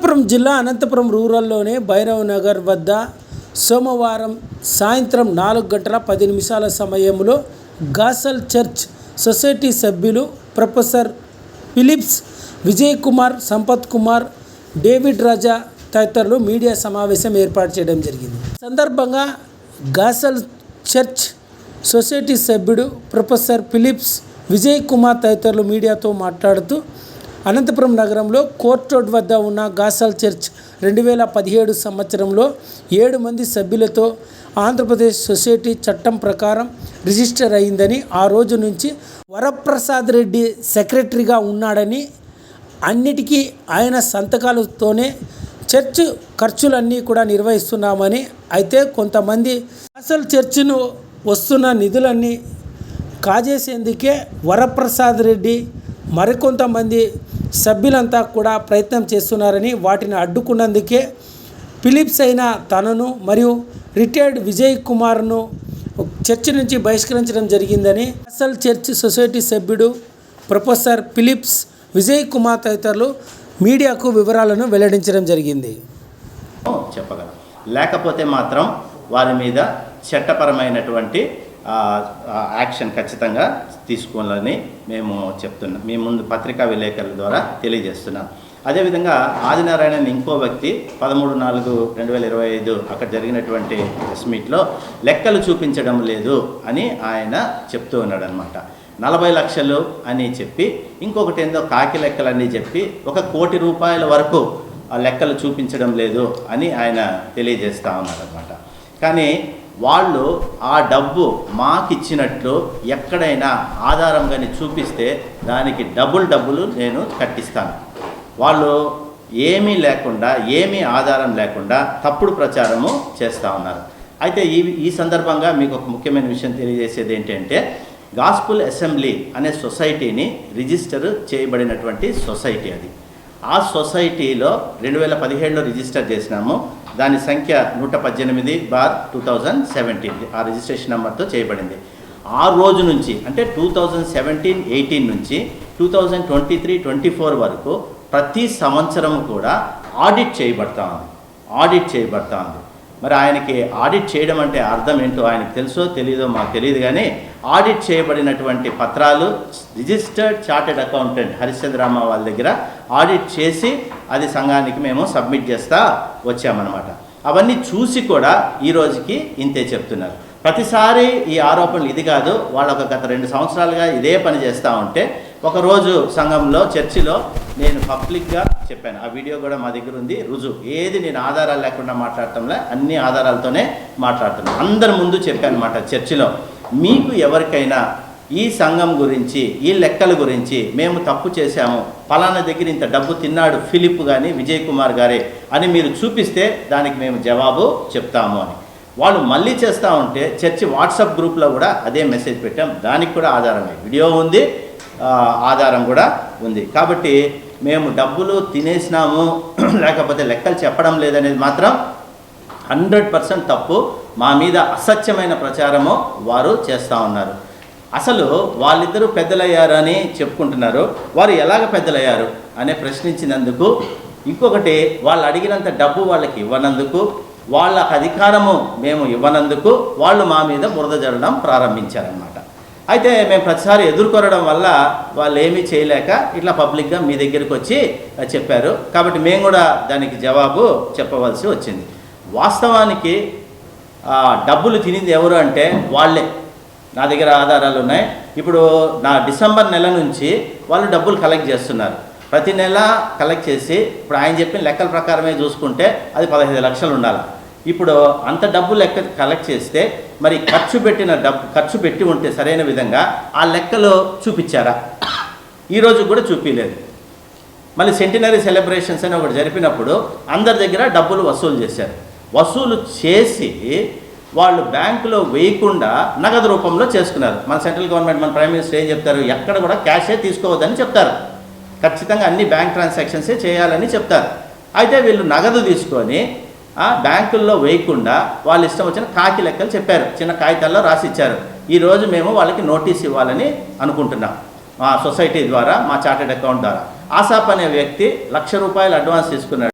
అనంతపురం జిల్లా అనంతపురం రూరల్లోని భైరవ్ నగర్ వద్ద సోమవారం సాయంత్రం నాలుగు గంటల పది నిమిషాల సమయంలో గాసల్ చర్చ్ సొసైటీ సభ్యులు professor Phillips Vijay Kumar Sampath Kumar David Raja తదితరులు మీడియా సమావేశం ఏర్పాటు చేయడం జరిగింది. సందర్భంగా గాసల్ చర్చ్ సొసైటీ సభ్యుడు ప్రొఫెసర్ ఫిలిప్స్ విజయ్ కుమార్ తదితరులు మీడియాతో మాట్లాడుతూ అనంతపురం నగరంలో కోర్ట్ రోడ్ వద్ద ఉన్న గాసల్ చర్చ్ రెండు వేల పదిహేడు సంవత్సరంలో ఏడు మంది సభ్యులతో ఆంధ్రప్రదేశ్ సొసైటీ చట్టం ప్రకారం రిజిస్టర్ అయిందని ఆ రోజు నుంచి వరప్రసాద్ రెడ్డి సెక్రటరీగా ఉన్నాడని అన్నిటికీ ఆయన సంతకాలతోనే చర్చ్ ఖర్చులన్నీ కూడా నిర్వహిస్తున్నామని అయితే కొంతమంది అసలు చర్చిను వస్తున్న నిధులన్నీ కాజేసేందుకే వరప్రసాద్ రెడ్డి మరికొంతమంది సభ్యులంతా కూడా ప్రయత్నం చేస్తున్నారని వాటిని అడ్డుకున్నందుకే ఫిలిప్స్ అయిన తనను మరియు రిటైర్డ్ విజయ్ కుమార్ను చర్చి నుంచి బహిష్కరించడం జరిగిందని అసల్ చర్చ్ సొసైటీ సభ్యుడు ప్రొఫెసర్ ఫిలిప్స్ విజయ్ కుమార్ తదితరులు మీడియాకు వివరాలను వెల్లడించడం జరిగింది. చెప్పగలం. లేకపోతే మాత్రం వారి మీద చట్టపరమైనటువంటి యాక్షన్ ఖచ్చితంగా తీసుకోవాలని మేము చెప్తున్నాం మీ ముందు పత్రికా విలేకరుల ద్వారా తెలియజేస్తున్నాం. అదేవిధంగా ఆదినారాయణ ఇంకో వ్యక్తి పదమూడు నాలుగు రెండు వేల ఇరవై ఐదు అక్కడ జరిగినటువంటి ప్రెస్ మీట్లో లెక్కలు చూపించడం లేదు అని ఆయన చెప్తూ ఉన్నాడు అనమాట నలభై లక్షలు అని చెప్పి ఇంకొకటి ఏందో కాకి లెక్కలని చెప్పి ఒక కోటి రూపాయల వరకు ఆ లెక్కలు చూపించడం లేదు అని ఆయన తెలియజేస్తూ ఉన్నాడు అనమాట కానీ వాళ్ళు ఆ డబ్బు మాకిచ్చినట్లు ఎక్కడైనా ఆధారం కానీ చూపిస్తే దానికి డబుల్ డబ్బులు నేను కట్టిస్తాను. వాళ్ళు ఏమీ లేకుండా ఏమీ ఆధారం లేకుండా తప్పుడు ప్రచారము చేస్తూ ఉన్నారు. అయితే ఈ ఈ సందర్భంగా మీకు ఒక ముఖ్యమైన విషయం తెలియజేసేది ఏంటంటే గాస్పుల్ అసెంబ్లీ అనే సొసైటీని రిజిస్టర్ చేయబడినటువంటి సొసైటీ అది. ఆ సొసైటీలో రెండు వేల పదిహేడులో రిజిస్టర్ చేసినాము. దాని సంఖ్య నూట పద్దెనిమిది బార్ టూ థౌజండ్ సెవెంటీన్ ఆ రిజిస్ట్రేషన్ నెంబర్తో చేయబడింది. ఆ రోజు నుంచి అంటే టూ థౌజండ్ సెవెంటీన్ ఎయిటీన్ నుంచి two thousand twenty three twenty four వరకు ప్రతి సంవత్సరం కూడా ఆడిట్ చేయబడతా ఉంది. ఆడిట్ చేయబడతా ఉంది. మరి ఆయనకి ఆడిట్ చేయడం అంటే అర్థం ఏంటో ఆయనకు తెలుసో తెలియదో మాకు తెలియదు కానీ ఆడిట్ చేయబడినటువంటి పత్రాలు రిజిస్టర్డ్ చార్టెడ్ అకౌంటెంట్ హరిశ్చంద్రరామ వాళ్ళ దగ్గర ఆడిట్ చేసి అది సంఘానికి మేము సబ్మిట్ చేస్తా వచ్చామన్నమాట. అవన్నీ చూసి కూడా ఈ రోజుకి ఇంతే చెప్తున్నారు. ప్రతిసారి ఈ ఆరోపణలు ఇది కాదు వాళ్ళ ఒక గత రెండు సంవత్సరాలుగా ఇదే పని చేస్తూ ఉంటే ఒకరోజు సంఘంలో చర్చిలో నేను పబ్లిక్గా చెప్పాను. ఆ వీడియో కూడా మా దగ్గర ఉంది. రుజువు. ఏది నేను ఆధారాలు లేకుండా మాట్లాడటంలే అన్ని ఆధారాలతోనే మాట్లాడుతున్నాను. అందరి ముందు చెప్పాను అనమాట చర్చిలో. మీకు ఎవరికైనా ఈ సంఘం గురించి ఈ లెక్కల గురించి మేము తప్పు చేశాము పలానా దగ్గర ఇంత డబ్బు తిన్నాడు ఫిలిప్ కానీ విజయ్ కుమార్ గారే అని మీరు చూపిస్తే దానికి మేము జవాబు చెప్తాము అని. వాళ్ళు మళ్ళీ చేస్తూ ఉంటే చర్చి వాట్సాప్ గ్రూప్లో కూడా అదే మెసేజ్ పెట్టాం. దానికి కూడా ఆధారమే. వీడియో ఉంది. ఆధారం కూడా ఉంది. కాబట్టి మేము డబ్బులు తినేసినాము లేకపోతే లెక్కలు చెప్పడం లేదనేది మాత్రం హండ్రెడ్ పర్సెంట్ తప్పు. మా మీద అసత్యమైన ప్రచారము వారు చేస్తూ ఉన్నారు. అసలు వాళ్ళిద్దరూ పెద్దలయ్యారని చెప్పుకుంటున్నారు. వారు ఎలాగ పెద్దలయ్యారు అనే ప్రశ్నించినందుకు ఇంకొకటి వాళ్ళు అడిగినంత డబ్బు వాళ్ళకి ఇవ్వనందుకు వాళ్ళ అధికారము మేము ఇవ్వనందుకు వాళ్ళు మా మీద బురద జరగడం ప్రారంభించారన్నమాట. అయితే మేము ప్రతిసారి ఎదుర్కొనడం వల్ల వాళ్ళు ఏమీ చేయలేక ఇట్లా పబ్లిక్గా మీ దగ్గరికి వచ్చి చెప్పారు. కాబట్టి మేము కూడా దానికి జవాబు చెప్పవలసి వచ్చింది. వాస్తవానికి డబ్బులు తినింది ఎవరు అంటే వాళ్ళే. నా దగ్గర ఆధారాలు ఉన్నాయి. ఇప్పుడు నా డిసెంబర్ నెల నుంచి వాళ్ళు డబ్బులు కలెక్ట్ చేస్తున్నారు. ప్రతి నెల కలెక్ట్ చేసి ఇప్పుడు ఆయన చెప్పిన లెక్కల ప్రకారమే చూసుకుంటే అది పదహైదు లక్షలు ఉండాలి? ఇప్పుడు అంత డబ్బు లెక్క కలెక్ట్ చేస్తే మరి ఖర్చు పెట్టిన డబ్బు ఖర్చు పెట్టి ఉంటే సరైన విధంగా ఆ లెక్కలో చూపించారా? ఈరోజు కూడా చూపించలేదు మళ్ళీ సెంటినరీ సెలబ్రేషన్స్ అని ఒకటి జరిపినప్పుడు అందరి దగ్గర డబ్బులు వసూలు చేశారు. వసూలు చేసి వాళ్ళు బ్యాంకులో వేయకుండా నగదు రూపంలో చేసుకున్నారు. మన సెంట్రల్ గవర్నమెంట్ మన ప్రైమ్ మినిస్టర్ ఏం చెప్తారు? ఎక్కడ కూడా క్యాషే తీసుకోవద్దని చెప్తారు. ఖచ్చితంగా అన్ని బ్యాంక్ ట్రాన్సాక్షన్సే చేయాలని చెప్తారు. అయితే వీళ్ళు నగదు తీసుకొని బ్యాంకుల్లో వేయకుండా వాళ్ళు ఇష్టం వచ్చిన కాకి లెక్కలు చెప్పారు. చిన్న కాగితాల్లో రాసి ఇచ్చారు ఈరోజు మేము వాళ్ళకి నోటీస్ ఇవ్వాలని అనుకుంటున్నాం. మా సొసైటీ ద్వారా మా చార్టెడ్ అకౌంట్ ద్వారా. ఆసాప్ అనే వ్యక్తి లక్ష రూపాయలు అడ్వాన్స్ తీసుకున్నాడు.